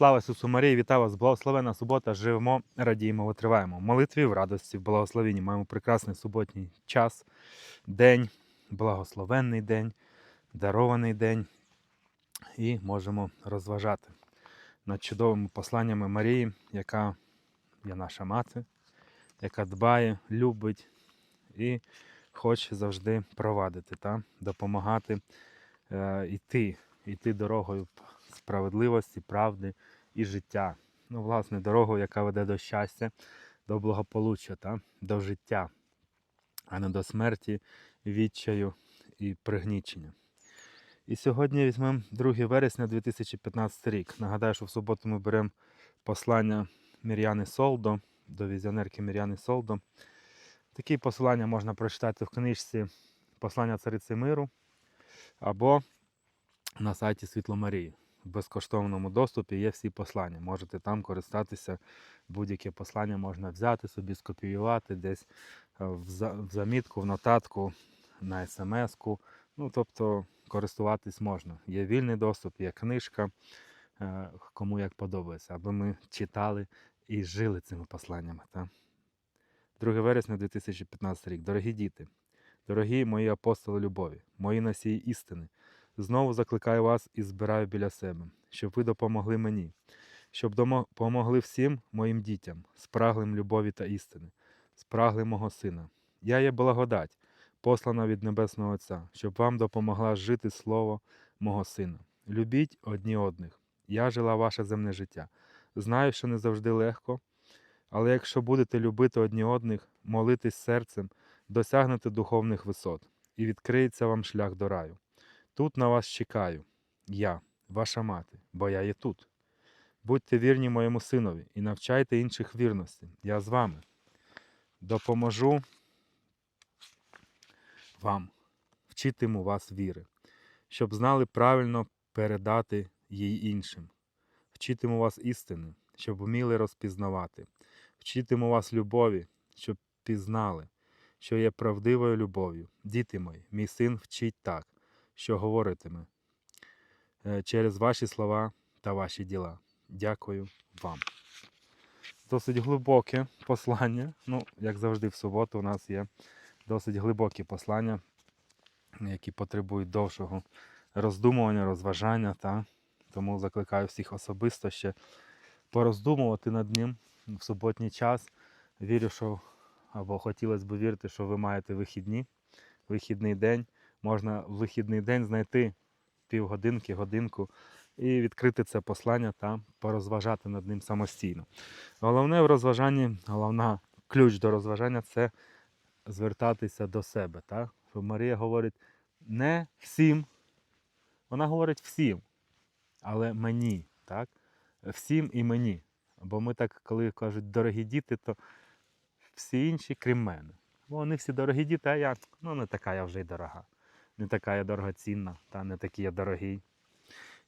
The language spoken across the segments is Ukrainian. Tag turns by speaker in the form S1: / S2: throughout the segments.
S1: Слава Ісусу Марії, вітаю вас! Благословена субота! Живемо, радіємо, витриваємо. В молитві, в радості, в благословенні. Маємо прекрасний суботній час, день, благословенний день, дарований день. І можемо розважати над чудовими посланнями Марії, яка є наша мати, яка дбає, любить і хоче завжди провадити, та? допомагати е, йти, йти дорогою справедливості, правди і життя. Ну, власне, дорогою, яка веде до щастя, до благополуччя, та? до життя, а не до смерті, відчаю і пригнічення. І сьогодні візьмемо 2 вересня 2015 рік. Нагадаю, що в суботу ми беремо послання Мір'яни Солдо, до візіонерки Мір'яни Солдо. Такі посилання можна прочитати в книжці Послання Цариці Миру або на сайті Світло Марії. Безкоштовному доступі є всі послання. Можете там користатися. Будь-яке послання можна взяти собі, скопіювати десь е, в замітку, в нотатку, на смс-ку. Ну, тобто користуватись можна. Є вільний доступ, є книжка, е, кому як подобається, аби ми читали і жили цими посланнями. Та? 2 вересня 2015 рік. Дорогі діти, дорогі мої апостоли любові, мої носії істини, знову закликаю вас і збираю біля себе, щоб ви допомогли мені, щоб допомогли всім моїм дітям, спраглим любові та істини, спраглим мого сина. Я є благодать, послана від Небесного Отця, щоб вам допомогла жити слово мого сина. Любіть одні одних. Я жила ваше земне життя. Знаю, що не завжди легко, але якщо будете любити одні одних, молитись серцем, досягнете духовних висот, і відкриється вам шлях до раю. Тут на вас чекаю, я, ваша мати, бо я є тут. Будьте вірні моєму синові і навчайте інших вірності. Я з вами. Допоможу вам, вчитиму вас віри, щоб знали правильно передати їй іншим. Вчитиму вас істини, щоб вміли розпізнавати. Вчитиму вас любові, щоб пізнали, що є правдивою любов'ю. Діти мої, мій син вчить так, що говоритиме е, через ваші слова та ваші діла. Дякую вам. Досить глибоке послання. Ну, як завжди, в суботу у нас є досить глибокі послання, які потребують довшого роздумування, розважання. Та? Тому закликаю всіх особисто ще пороздумувати над ним в суботній час. Вірю, що або хотілося б вірити, що ви маєте вихідні, вихідний день. Можна в вихідний день знайти півгодинки, годинку і відкрити це послання та порозважати над ним самостійно. Головне в розважанні, головна ключ до розважання це звертатися до себе. Так? Марія говорить не всім, вона говорить всім, але мені. Так? Всім і мені. Бо ми так, коли кажуть дорогі діти, то всі інші, крім мене. Бо вони всі дорогі діти, а я ну не така я вже й дорога. Не така я дорогоцінна, та не такий я дорогий.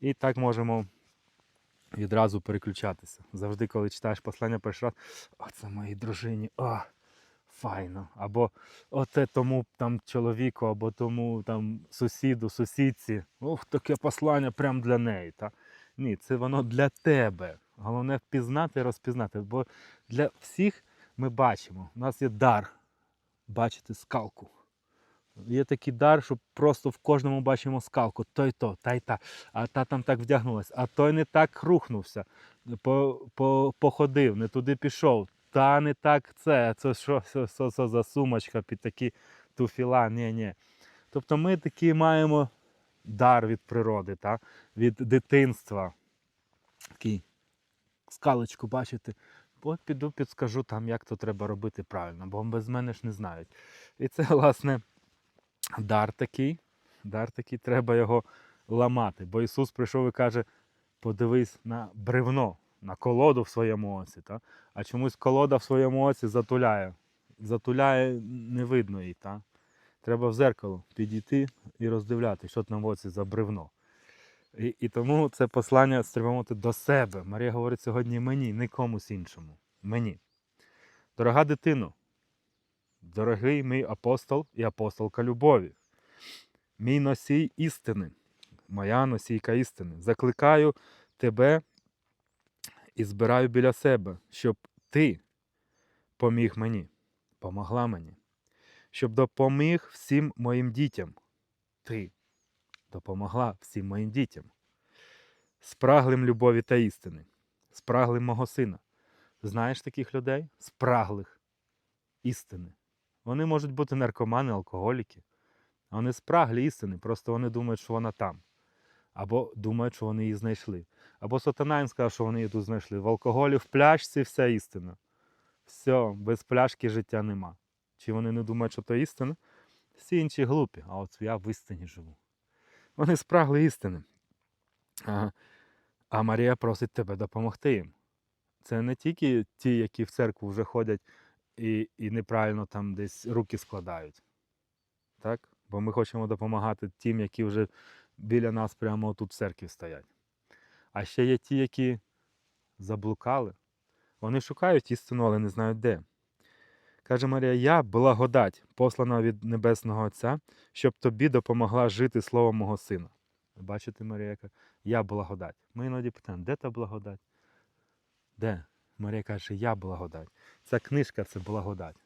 S1: І так можемо відразу переключатися. Завжди, коли читаєш послання перший раз, о, це моїй дружині, о, файно. Або оце тому там чоловіку, або тому там сусіду, сусідці. Ух, таке послання прямо для неї. Та? Ні, це воно для тебе. Головне впізнати і розпізнати. Бо для всіх ми бачимо, у нас є дар бачити скалку. Є такий дар, що просто в кожному бачимо скалку. Той то, та й та, а та там так вдягнулась, а той не так рухнувся, по, по, походив, не туди пішов. Та не так це. Це що, що, що, що за сумочка під такі туфіла? Ні, ні. Тобто ми такий маємо дар від природи, та? від дитинства. Такий скалочку бачите. От піду підскажу там, як то треба робити правильно, бо без мене ж не знають. І це, власне, дар такий. Дар такий, треба його ламати. Бо Ісус прийшов і каже: подивись на бревно, на колоду в своєму оці. Та? А чомусь колода в своєму оці затуляє. Затуляє, не видно її. Та? Треба в зеркало підійти і роздивляти, що там в оці за бревно. І, і тому це послання стримувати до себе. Марія говорить сьогодні мені, не комусь іншому. Мені. Дорога дитино, дорогий мій апостол і апостолка любові, мій носій істини, моя носійка істини. Закликаю тебе і збираю біля себе, щоб ти поміг мені, помогла мені, щоб допоміг всім моїм дітям. Ти допомогла всім моїм дітям, спраглим любові та істини, спраглим мого сина. Знаєш таких людей? Спраглих істини. Вони можуть бути наркомани, алкоголіки. Вони спраглі істини, просто вони думають, що вона там. Або думають, що вони її знайшли. Або сатана їм сказав, що вони її тут знайшли. В алкоголі, в пляшці вся істина. Все, без пляшки життя нема. Чи вони не думають, що то істина? Всі інші глупі, а от я в істині живу. Вони спрагли істини. А, а Марія просить тебе допомогти їм. Це не тільки ті, які в церкву вже ходять і, і неправильно там десь руки складають. Так? Бо ми хочемо допомагати тим, які вже біля нас прямо тут в церкві стоять. А ще є ті, які заблукали. Вони шукають істину, але не знають де. Каже Марія: Я благодать, послана від Небесного Отця, щоб тобі допомогла жити словом мого сина. Бачите, Марія, яка я благодать. Ми іноді питаємо, де та благодать? Де? Марія каже, я благодать. Ця книжка це благодать.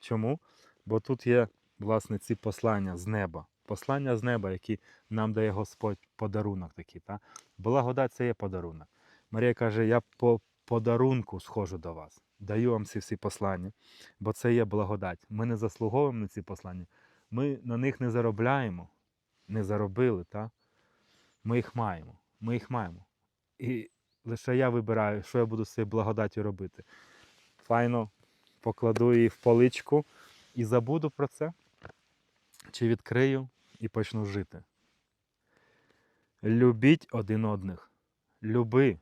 S1: Чому? Бо тут є, власне, ці послання з неба. Послання з неба, які нам дає Господь подарунок такий. Та? Благодать це є подарунок. Марія каже, я по подарунку схожу до вас. Даю вам ці всі послання, бо це є благодать. Ми не заслуговуємо на ці послання. Ми на них не заробляємо, не заробили, та? ми їх маємо. Ми їх маємо. І лише я вибираю, що я буду з цією благодаттю робити. Файно покладу її в поличку і забуду про це, чи відкрию і почну жити. Любіть один одних. Люби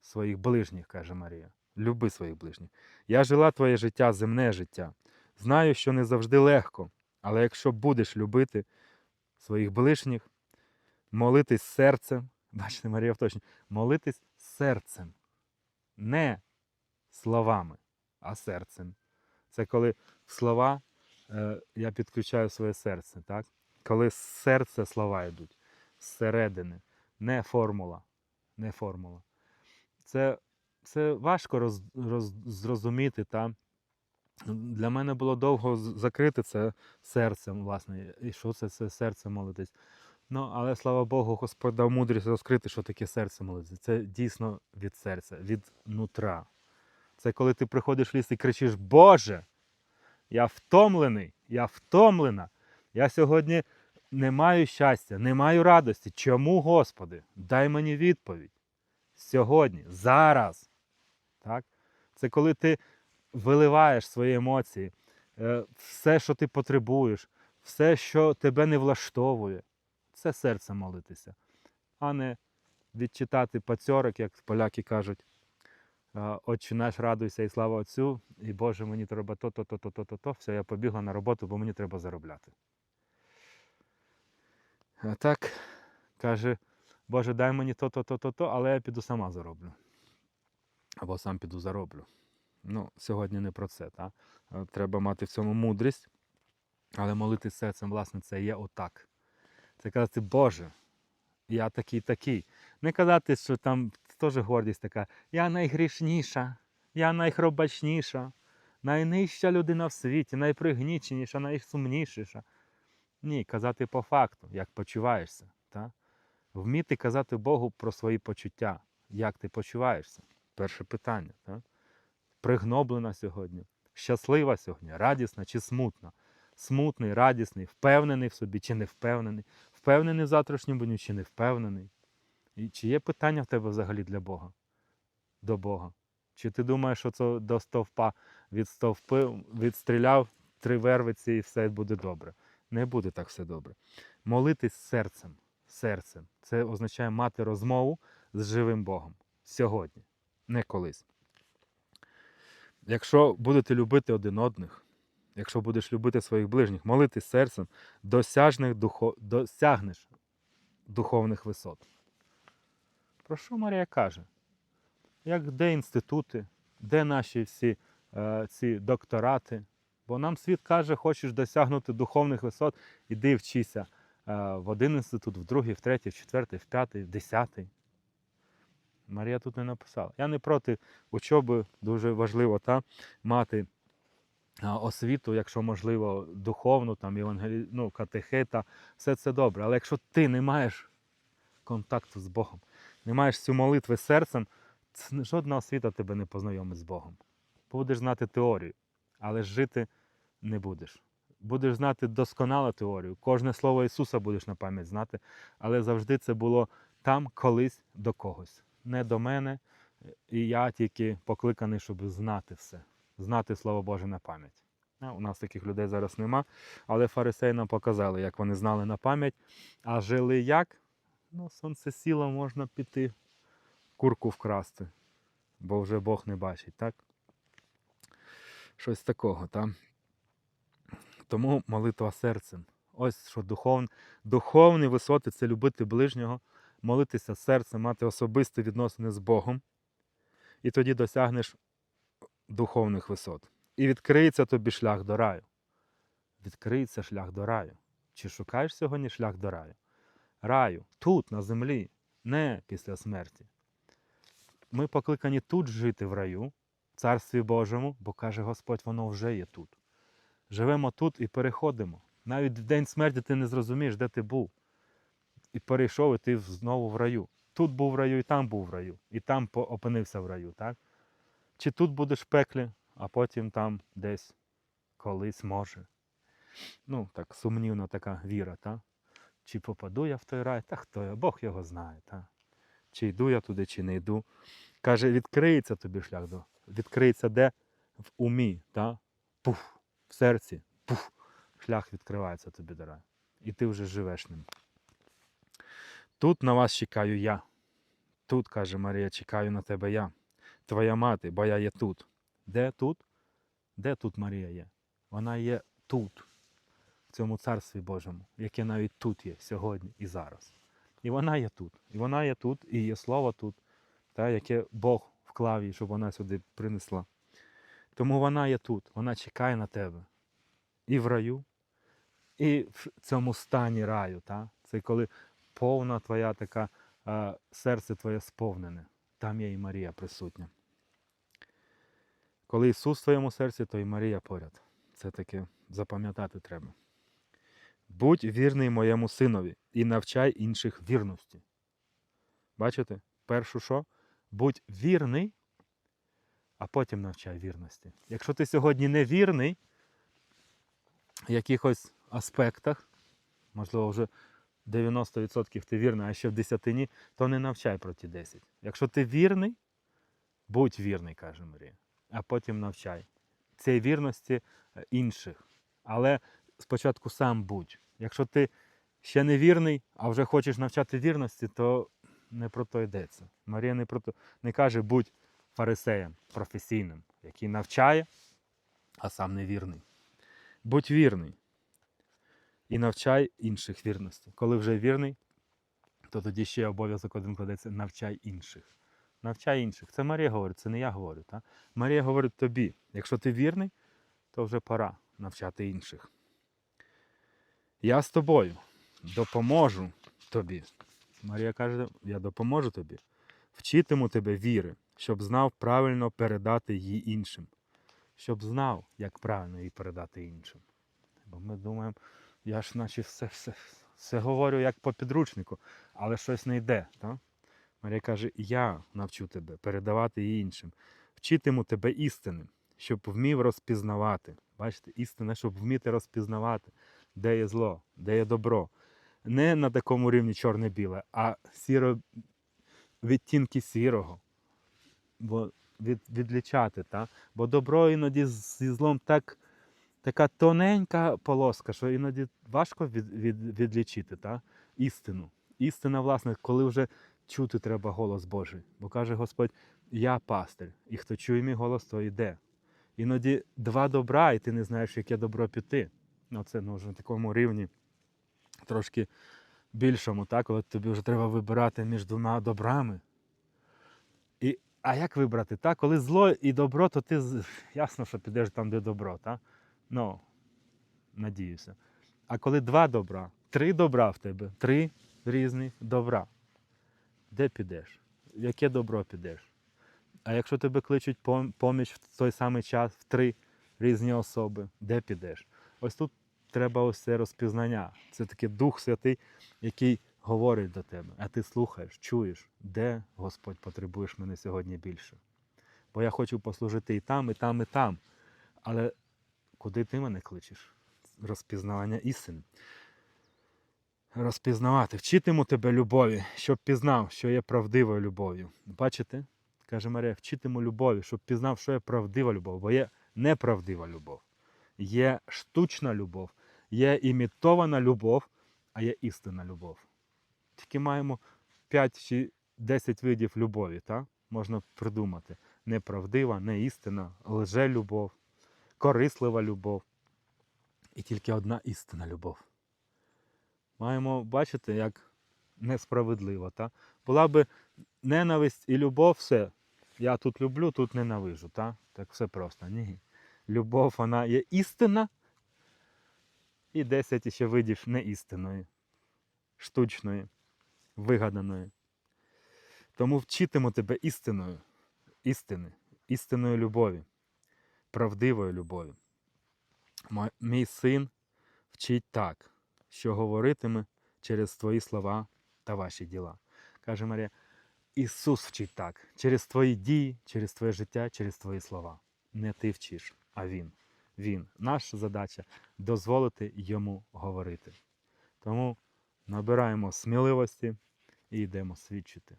S1: своїх ближніх, каже Марія. Люби своїх ближніх. Я жила твоє життя, земне життя. Знаю, що не завжди легко, але якщо будеш любити своїх ближніх, молитись серцем, бачите, Марія вточнює, молитись серцем, не словами, а серцем. Це коли слова е, я підключаю своє серце, так? коли з серця слова йдуть, зсередини, не формула. Не формула. Це, це важко роз, роз, зрозуміти. Та? Для мене було довго закрити це серцем, власне, і що це, це серце молитись. Ну, але слава Богу, Господь дав мудрість розкрити, що таке серце молитися. Це дійсно від серця, від нутра. Це коли ти приходиш в ліс і кричиш: Боже, я втомлений, я втомлена. Я сьогодні не маю щастя, не маю радості. Чому, Господи? Дай мені відповідь. Сьогодні, зараз. Так? Це коли ти виливаєш свої емоції, е, все, що ти потребуєш, все, що тебе не влаштовує. Це серце молитися, а не відчитати пацьорок, як поляки кажуть. Отче наш, радуйся і слава Отцю, і Боже, мені треба то, то, то, то, то, то, то. Все, я побігла на роботу, бо мені треба заробляти. А так, каже, Боже, дай мені то, то, то, але я піду сама зароблю. Або сам піду зароблю. Ну, сьогодні не про це, та? Е, Треба мати в цьому мудрість, але молитись серцем, власне, це є отак. Це казати, Боже, я такий такий. Не казати, що там теж гордість така, я найгрішніша, я найхробачніша, найнижча людина в світі, найпригніченіша, найсумнішіша. Ні, казати по факту, як почуваєшся. Та? Вміти казати Богу про свої почуття, як ти почуваєшся. Перше питання. Та? Пригноблена сьогодні, щаслива сьогодні, радісна чи смутна. Смутний, радісний, впевнений в собі чи не впевнений, впевнений в завтрашньому дню чи не впевнений. І чи є питання в тебе взагалі для Бога? До Бога? Чи ти думаєш, що це до стовпа від стовпи відстріляв три вервиці і все буде добре? Не буде так все добре. Молитись серцем. Серцем. Це означає мати розмову з живим Богом сьогодні, не колись. Якщо будете любити один одних, якщо будеш любити своїх ближніх, молитись серцем, досяжних духо... досягнеш духовних висот. Про що Марія каже? Як де інститути, де наші всі е, ці докторати? Бо нам світ каже, хочеш досягнути духовних висот, іди вчися е, в один інститут, в другий, в третій, в четвертий, в п'ятий, в десятий. Марія тут не написала. Я не проти учоби, дуже важливо та, мати освіту, якщо можливо, духовну, там, євангелі... ну, катехета, все це добре. Але якщо ти не маєш контакту з Богом, не маєш цю молитви серцем, жодна освіта тебе не познайомить з Богом. Будеш знати теорію, але жити не будеш. Будеш знати досконалу теорію. Кожне слово Ісуса будеш на пам'ять знати, але завжди це було там колись до когось. Не до мене. І я тільки покликаний, щоб знати все, знати Слово Боже на пам'ять. У нас таких людей зараз нема, але фарисеї нам показали, як вони знали на пам'ять, а жили як? Ну, сонце сіло, можна піти, курку вкрасти, бо вже Бог не бачить, так? Щось такого, так? Тому молитва серцем. Ось що духов... духовні висоти це любити ближнього, молитися серцем, мати особисті відносини з Богом, і тоді досягнеш духовних висот. І відкриється тобі шлях до раю. Відкриється шлях до раю. Чи шукаєш сьогодні шлях до раю? Раю тут, на землі, не після смерті. Ми покликані тут жити в раю, в Царстві Божому, бо каже Господь, воно вже є тут. Живемо тут і переходимо. Навіть в день смерті ти не зрозумієш, де ти був. І перейшов, і ти знову в раю. Тут був в раю, і там був в раю, і там опинився в раю, так? Чи тут будеш в пеклі, а потім там десь колись може. Ну, так сумнівна така віра, так? Чи попаду я в той рай, та хто я, Бог його знає, так? Чи йду я туди, чи не йду. Каже, відкриється тобі шлях до. Відкриється де? В умі, так? Пуф, в серці, пуф, шлях відкривається тобі до раю. І ти вже живеш ним. Тут на вас чекаю я. Тут, каже Марія, чекаю на тебе я. Твоя мати, бо я є тут. Де тут? Де тут Марія є? Вона є тут, в цьому царстві Божому, яке навіть тут є сьогодні і зараз. І вона є тут. І вона є тут, і є слово тут, та, яке Бог вклав їй, щоб вона сюди принесла. Тому вона є тут, вона чекає на тебе. І в раю, і в цьому стані раю. Та? Це коли повна твоя така, серце твоє сповнене. Там є і Марія присутня. Коли Ісус в твоєму серці, то і Марія поряд. Це таке запам'ятати треба. Будь вірний моєму синові і навчай інших вірності. Бачите? Першу що? Будь вірний, а потім навчай вірності. Якщо ти сьогодні не вірний в якихось аспектах, можливо, вже 90% ти вірний, а ще в десятині, то не навчай про ті 10. Якщо ти вірний, будь вірний, каже Марія, а потім навчай. Цієї вірності е, інших. Але спочатку сам будь. Якщо ти ще не вірний, а вже хочеш навчати вірності, то не про то йдеться. Марія не про то не каже будь фарисеєм професійним, який навчає, а сам не вірний. Будь вірний і навчай інших вірності. Коли вже вірний, то тоді ще обов'язок один кладеться навчай інших. Навчай інших. Це Марія говорить, це не я говорю. Та? Марія говорить тобі, якщо ти вірний, то вже пора навчати інших. Я з тобою допоможу тобі. Марія каже, я допоможу тобі. Вчитиму тебе віри, щоб знав правильно передати її іншим. Щоб знав, як правильно її передати іншим. Бо ми думаємо, я ж наче все, все, все говорю як по підручнику, але щось не йде. Так? Марія каже, я навчу тебе передавати її іншим. Вчитиму тебе істини, щоб вмів розпізнавати. Бачите, істина, щоб вміти розпізнавати, де є зло, де є добро. Не на такому рівні чорне-біле, а сіро відтінки сірого. Бо від, відлічати, та? бо добро іноді зі злом так, така тоненька полоска, що іноді важко від, від, відлічити та? істину. Істина, власне, коли вже чути треба голос Божий. Бо каже Господь, я пастир, і хто чує мій голос, то йде. Іноді два добра, і ти не знаєш, яке добро піти. Ну, це ну, вже на такому рівні трошки більшому, так? коли тобі вже треба вибирати між двома добрами. І, а як вибрати? Так? Коли зло і добро, то ти ясно, що підеш там, де добро. Так? Ну, надіюся. А коли два добра, три добра в тебе, три різних добра. Де підеш? яке добро підеш? А якщо тебе кличуть поміч в той самий час в три різні особи, де підеш? Ось тут треба ось це розпізнання. Це такий Дух Святий, який говорить до тебе, а ти слухаєш, чуєш, де Господь потребуєш мене сьогодні більше. Бо я хочу послужити і там, і там, і там. Але куди ти мене кличеш? Розпізнавання істини. Розпізнавати, вчитиму тебе любові, щоб пізнав, що є правдивою любов'ю. Бачите? Каже Марія, вчитиму любові, щоб пізнав, що є правдива любов, бо є неправдива любов, є штучна любов, є імітована любов, а є істинна любов. Тільки маємо 5 чи 10 видів любові, так? можна придумати. Неправдива, неістина, лже-любов, корислива любов. І тільки одна істинна любов. Маємо бачити, як несправедливо. Та? Була би ненависть і любов, все. Я тут люблю, тут ненавижу. Та? Так все просто. Ні. Любов, вона є істина, і 10 ще видів неістинної, штучної, вигаданої. Тому вчитиму тебе істиною, істини, істинної любові, правдивої любові. Мій син вчить так, що говоритиме через твої слова та ваші діла. Каже Марія, Ісус вчить так, через твої дії, через твоє життя, через твої слова. Не ти вчиш, а Він. Він. Наша задача дозволити йому говорити. Тому набираємо сміливості і йдемо свідчити.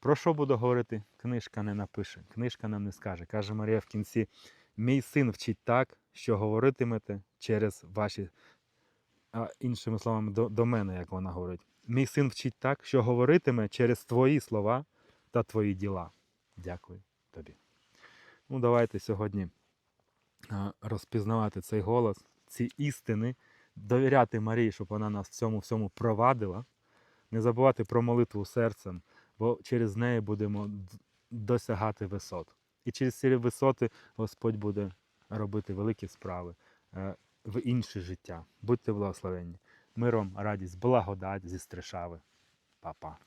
S1: Про що буду говорити, книжка не напише, книжка нам не скаже. Каже Марія в кінці: мій син вчить так, що говоритимете через ваші, а іншими словами, до, до мене, як вона говорить. Мій син вчить так, що говоритиме через твої слова та твої діла. Дякую тобі. Ну, давайте сьогодні розпізнавати цей голос, ці істини, довіряти Марії, щоб вона нас в цьому всьому провадила, не забувати про молитву серцем, бо через неї будемо досягати висот. І через ці висоти Господь буде робити великі справи е, в інше життя. Будьте благословенні. Миром, радість, благодать зі Стришави. Па-па.